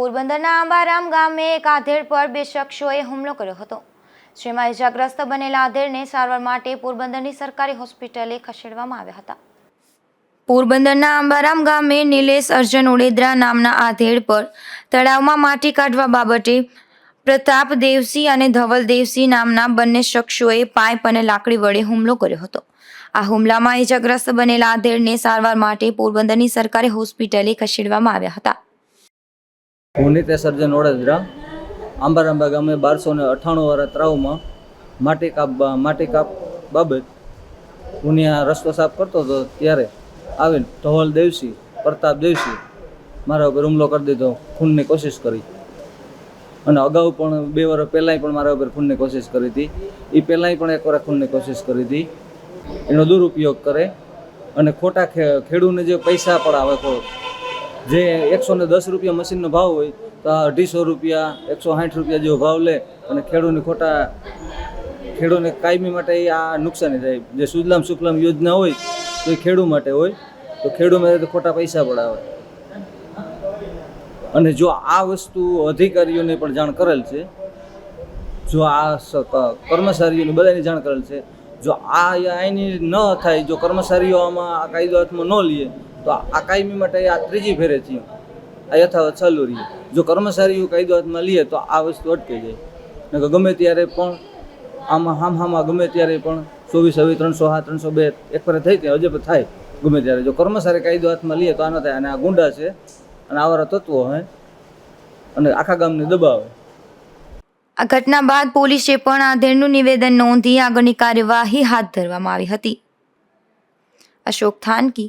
પોરબંદરના આંબારામ ગામે એક આધેડ પર બે શખ્સોએ હુમલો કર્યો હતો. જેમાં ઇજાગ્રસ્ત બનેલા આધેડને સારવાર માટે પોરબંદરની સરકારી હોસ્પિટલે ખસેડવામાં આવ્યા હતા. પોરબંદરના આંબારામ ગામે નિલેશ અર્જન ઓડેદરા નામના આધેડ પર તળાવમાં માટી કાઢવા બાબતે પ્રતાપ દેવસિંહ અને ધવલ દેવસિંહ નામના બંને શખ્સોએ પાઇપ અને લાકડી વડે હુમલો કર્યો હતો. આ હુમલામાં ઇજાગ્રસ્ત બનેલા આધેડને સારવાર માટે પોરબંદરની સરકારી હોસ્પિટલે ખસેડવામાં આવ્યા હતા. હું નિતેશ સર્જન વડોદરા. આંબારાંબા ગામે બારસો ને અઠ્ઠાણું વાળા ત્રાવમાં માટી કાપ માટી કાપ બાબત હું ત્યાં રસ્તો સાફ કરતો હતો ત્યારે આવીને ધવલ દેવસી પ્રતાપ દેવસી મારા ઉપર હુમલો કરી દીધો, ખૂનની કોશિશ કરી. અને અગાઉ પણ બે વર્ષ પહેલાંય પણ મારા ઉપર ખૂનની કોશિશ કરી હતી. એ પહેલાંય પણ એક વાર ખૂનની કોશિશ કરી હતી. એનો દુરુપયોગ કરે અને ખોટા ખેડૂને જે પૈસા પણ ખો જે એકસો ને દસ રૂપિયા મશીનનો ભાવ હોય, તો અઢીસો રૂપિયા, એકસો સાઠ રૂપિયા જેવો ભાવ લે અને ખેડૂતને ખોટા ખેડૂતને કાયમી માટે આ નુકસાની થાય. જે સુજલામ સુફલામ યોજના હોય, તો એ ખેડૂ માટે હોય, તો ખેડૂ માટે ખોટા પૈસા પણ આવે અને જો આ વસ્તુ અધિકારીઓને પણ જાણ કરેલ છે, જો આ કર્મચારીઓને બધાની જાણ કરેલ છે, જો આ આની ન થાય, જો કર્મચારીઓ આમાં આ કાયદો હાથમાં ન લે તો આ કાયમી માટે આ ત્રીજી ફેરે છે. આ યથાવત ચાલુ રહ્યું જો કર્મચારીઓ કાયદો હાથમાં લઈએ તો આ વસ્તુ અટકી જાય. ને ગમે ત્યારે પણ આમાં હામ હામાં ગમે ત્યારે પણ ચોવીસ હવે ત્રણસો હા, ત્રણસો બે એક ફરે થઈ ત્યાં હજે પણ થાય. ગમે ત્યારે જો કર્મચારી કાયદો હાથમાં લે તો આ ન થાય. અને આ ગુંડા છે. અને આવારા તત્વો હોય અને આખા ગામને દબાવે. આ ઘટના બાદ પોલીસે પણ આ આધેડનું નિવેદન નોંધી આગળની કાર્યવાહી હાથ ધરવામાં આવી હતી. અશોક થાનકી